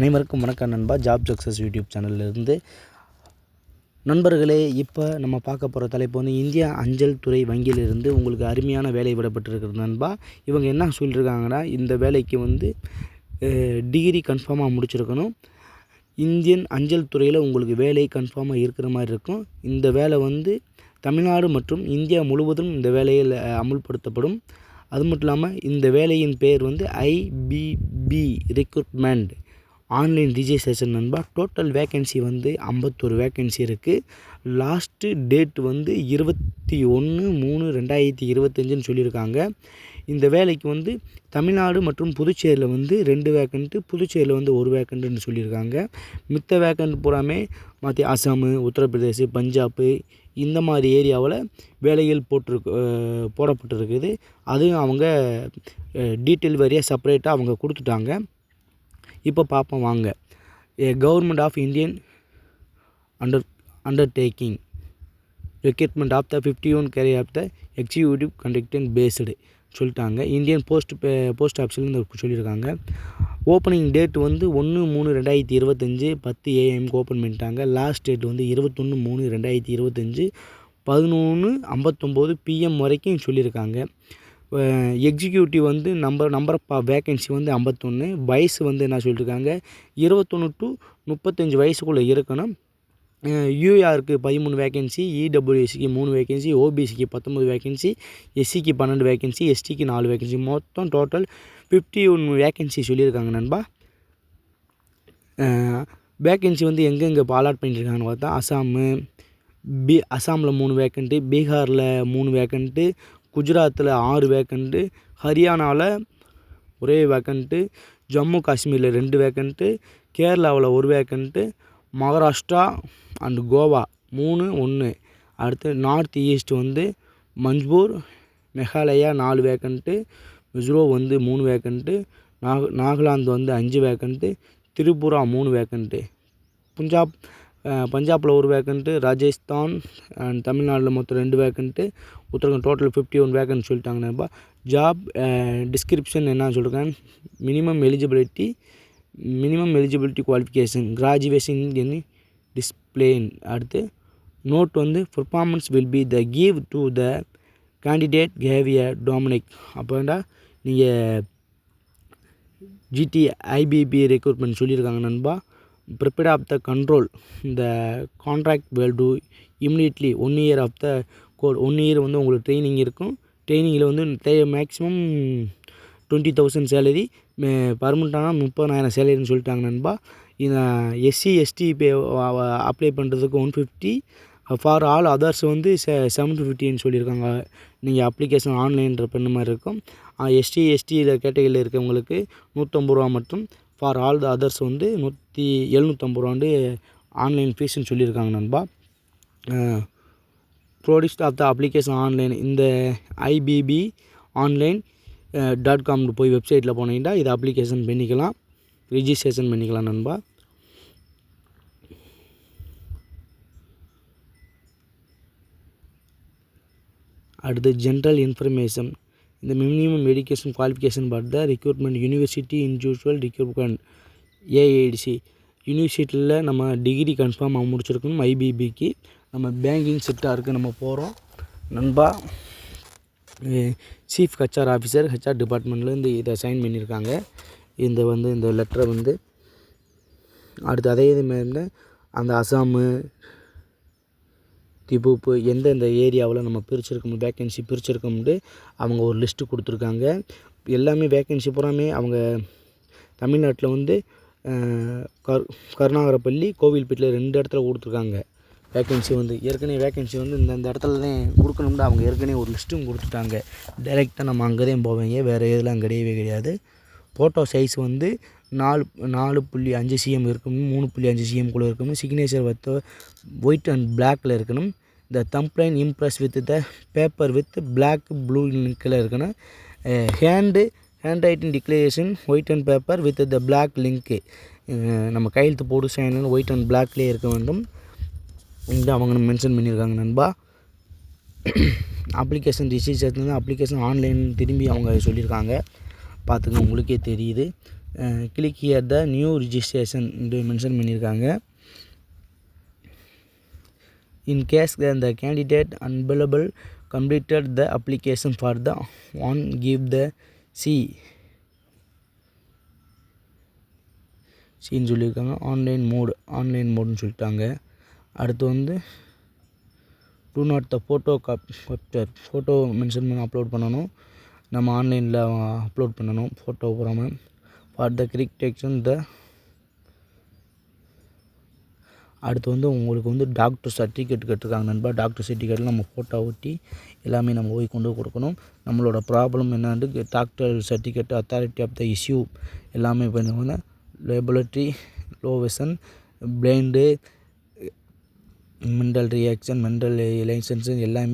அனைவருக்கும் வணக்கம் நண்பா. ஜாப் சக்ஸஸ் யூடியூப் சேனல்லேருந்து நண்பர்களே இப்போ நம்ம பார்க்க போகிற தலைப்பு வந்து இந்திய அஞ்சல் துறை வங்கியிலிருந்து உங்களுக்கு அருமையான வேலை விடப்பட்டிருக்கிறது நண்பா. இவங்க என்ன சொல்லியிருக்காங்கன்னா இந்த வேலைக்கு வந்து டிகிரி கன்ஃபார்மாக முடிச்சிருக்கணும். இந்தியன் அஞ்சல் துறையில் உங்களுக்கு வேலை கன்ஃபார்மாக இருக்கிற மாதிரி இருக்கும். இந்த வேலை வந்து தமிழ்நாடு மற்றும் இந்தியா முழுவதும் இந்த வேலையில் அமுல்படுத்தப்படும். அது மட்டும் இல்லாமல் இந்த வேலையின் பெயர் வந்து ஐபிபி ரெக்ரூட்மெண்ட் ஆன்லைன் ரிஜிஸ்ட்ரேஷன் நண்பா டோட்டல் வேக்கன்சி வந்து ஐம்பத்தொரு வேக்கன்சி இருக்குது லாஸ்ட்டு டேட் வந்து இருபத்தி ஒன்று மூணு ரெண்டாயிரத்தி இருபத்தஞ்சுன்னு சொல்லியிருக்காங்க. இந்த வேலைக்கு வந்து தமிழ்நாடு மற்றும் புதுச்சேரியில் வந்து ரெண்டு வேக்கண்ட்டு புதுச்சேரியில் வந்து ஒரு வேக்கண்ட்டுன்னு சொல்லியிருக்காங்க. மித்த வேக்கண்ட் பூராமே மற்ற அசாமு உத்தரப்பிரதேஷ் பஞ்சாப்பு இந்த மாதிரி ஏரியாவில் வேலைகள் போட்டிருக்கு போடப்பட்டிருக்குது. அதுவும் அவங்க டீட்டெயில் வரியாக செப்பரேட்டாக அவங்க கொடுத்துட்டாங்க. இப்போ பார்ப்போம் வாங்க. A government of Indian under undertaking recruitment of the fifty one career of the executive contract based சொல்லிட்டாங்க இந்தியன் போஸ்ட் போஸ்ட் ஆஃபீஸ்லேருந்து சொல்லியிருக்காங்க. ஓப்பனிங் டேட் வந்து ஒன்று மூணு ரெண்டாயிரத்தி இருபத்தஞ்சி பத்து ஏஎம்க்கு ஓப்பன் பண்ணிட்டாங்க. லாஸ்ட் டேட் வந்து இருபத்தொன்று மூணு ரெண்டாயிரத்தி இருபத்தஞ்சி பதினொன்று ஐம்பத்தொம்போது பிஎம் வரைக்கும் சொல்லியிருக்காங்க. எக்ஸிக்யூட்டிவ் வந்து நம்பர் நம்பர் ஆஃப் வேக்கன்சி வந்து ஐம்பத்தொன்று வயசு வந்து என்ன சொல்லியிருக்காங்க இருபத்தொன்று டு முப்பத்தஞ்சு வயசுக்குள்ளே இருக்கணும். யூஆருக்கு பதிமூணு வேக்கன்சி இடபிள்யூஎஸ்சிக்கு மூணு வேக்கன்சி ஓபிசிக்கு பத்தொம்பது வேக்கன்சி எஸ்சிக்கு பன்னெண்டு வேக்கன்சி எஸ்டிக்கு நாலு வேக்கன்சி மொத்தம் டோட்டல் ஃபிஃப்டி ஒன் வேக்கன்சி சொல்லியிருக்காங்க நண்பா. வேக்கன்சி வந்து எங்கெங்கே இப்போ அலாட் பண்ணியிருக்காங்கன்னு பார்த்தா அசாமு பி அசாமில் மூணு வேக்கண்ட்டு பீகாரில் மூணு வேக்கண்ட்டு குஜராத்தில் ஆறு வேக்கண்ட்டு ஹரியானாவில் ஒரே வேக்கண்ட்டு ஜம்மு காஷ்மீரில் ரெண்டு வேக்கண்ட்டு கேரளாவில் ஒரு வேக்கண்ட்டு மகாராஷ்டிரா அண்டு கோவா மூணு ஒன்று அடுத்து நார்த் ஈஸ்ட் வந்து மஞ்ச்பூர் மெகாலயா நாலு வேக்கண்ட்டு மிஸ்ரோ வந்து மூணு வேக்கண்ட்டு நாக நாகாலாந்து வந்து அஞ்சு வேக்கண்ட்டு திரிபுரா மூணு வேக்கண்ட்டு பஞ்சாப் பஞ்சாபில் ஒரு வேக்கண்ட்டு ராஜஸ்தான் அண்ட் தமிழ்நாட்டில் மொத்தம் ரெண்டு vacant Uttarakhand total fifty one vacant சொல்லிட்டாங்க ஜாப் டிஸ்கிரிப்ஷன் என்ன சொல்கிறேன் minimum eligibility minimum eligibility qualification graduation in discipline அடுத்து நோட் வந்து performance will be the give to the candidate caviar டொமினிக் அப்போண்டா நீங்கள் ஜிடி ஐபிபி ரெக்ரூட்மெண்ட் சொல்லியிருக்காங்க நண்பா. ப்ரிப்பேர் ஆஃப் த கண்ட்ரோல் இந்த contract will to immediately one year of the code one year வந்து உங்களுக்கு ட்ரைனிங் இருக்கும். ட்ரைனிங்கில் வந்து மேக்ஸிமம் டுவெண்ட்டி தௌசண்ட் சேலரி பர்மனெண்ட்டான முப்பதாயிரம் சேலரின்னு சொல்லிட்டாங்க நண்பா. இதை எஸ்சி எஸ்டி பே அப்ளை பண்ணுறதுக்கு one fifty for all others வந்து செ செவன் ஃபிஃப்டின்னு சொல்லியிருக்காங்க. நீங்கள் அப்ளிகேஷன் ஆன்லைன்ற பண்ண மாதிரி இருக்கும். எஸ்டி எஸ்டியில் கேட்டகரியில் இருக்கவங்களுக்கு நூற்றம்பது ரூபா மட்டும். ஃபார் ஆல் த அதர்ஸ் வந்து நூற்றி எழுநூற்றம்பது வந்து ஆன்லைன் ஃபீஸ்ன்னு சொல்லியிருக்காங்க நண்பா. Produced of the application online இந்த ஐபிபி ஆன்லைன் டாட் காம்னு போய் வெப்சைட்டில் போனீங்கன்னா இதை அப்ளிகேஷன் பண்ணிக்கலாம். ரிஜிஸ்ட்ரேஷன் பண்ணிக்கலாம் நண்பா. அடுத்து ஜென்ரல் இன்ஃபர்மேஷன் இந்த minimum education qualification but the recruitment university unusual recruitment AITC யூனிவர்சிட்டியில் நம்ம டிகிரி கன்ஃபார்மாக முடிச்சிருக்கணும் ஐபிபிக்கு நம்ம பேங்கிங் செக்டாருக்கு நம்ம போகிறோம் நண்பா சீஃப் ஹெச்ஆர் ஆஃபீஸர் ஹெச்ஆர் டிபார்ட்மெண்ட்லேருந்து இதை சைன் பண்ணியிருக்காங்க இந்த வந்து இந்த லெட்டரை வந்து அடுத்து அதே இதுமாரி அந்த அசாமு திபுப்பு எந்தெந்த ஏரியாவில் நம்ம பிரிச்சிருக்கோம் வேக்கன்சி பிரிச்சிருக்கோம்ட்டு அவங்க ஒரு லிஸ்ட்டு கொடுத்துருக்காங்க. எல்லாமே வேக்கன்சி பூராமே அவங்க தமிழ்நாட்டில் வந்து கர் கருணாகரப்பள்ளி கோவில்பேட்டில் ரெண்டு இடத்துல கொடுத்துருக்காங்க. வேக்கன்சி வந்து ஏற்கனவே வேக்கன்சி வந்து இந்த இந்த இடத்துல தான் கொடுக்கணும்னு அவங்க ஏற்கனவே ஒரு லிஸ்ட்டும் கொடுத்துட்டாங்க. டைரெக்டாக நம்ம அங்கே தான் போவீங்க வேறு எதுலாம் கிடையவே கிடையாது. ஃபோட்டோ சைஸ் வந்து நாலு நாலு புள்ளி அஞ்சு சிஎம் இருக்கணும் மூணு புள்ளி அஞ்சு சிஎம் கூட இருக்கணும் சிக்னேச்சர் வந்து ஒயிட் அண்ட் பிளாக்கில் இருக்கணும். The thumb line impress with the paper with black blue லிங்கில் இருக்குன்னா hand hand writing declaration white and paper with the black link நம்ம கையெழுத்து போடு சைன் ஒயிட் அண்ட் பிளாக்லேயே இருக்க வேண்டும். இந்த அவங்க மென்ஷன் பண்ணியிருக்காங்க நண்பா. அப்ளிகேஷன் ரிசீவ் சேர்த்து அப்ளிகேஷன் ஆன்லைன் திரும்பி அவங்க சொல்லியிருக்காங்க பார்த்துங்க உங்களுக்கே தெரியுது. Click here the new registration mention பண்ணியிருக்காங்க in case the candidate unavailable completed the application for the one give the C சின்னு சொல்லியிருக்காங்க. ஆன்லைன் மோடு ஆன்லைன் மோடுன்னு சொல்லிட்டாங்க. அடுத்து வந்து do not the photo cop copter photo mention பண்ணி upload பண்ணணும். நம்ம ஆன்லைனில் அப்லோட் பண்ணணும். ஃபோட்டோ பூராம ஃபார் த கிரிக் டெக்ஷன் த அடுத்து வந்து உங்களுக்கு வந்து டாக்டர் சர்டிஃபிகேட் கேட்டிருக்காங்க நண்பா. டாக்டர் சர்டிஃபிகேட்டில் நம்ம ஃபோட்டோ ஒட்டி எல்லாமே நம்ம போய் கொண்டு கொடுக்கணும். நம்மளோட ப்ராப்ளம் என்னன்ட்டு doctor certificate authority of the issue எல்லாமே பண்ணுவாங்க laboratory low vision blind mental reaction mental licence எல்லாமே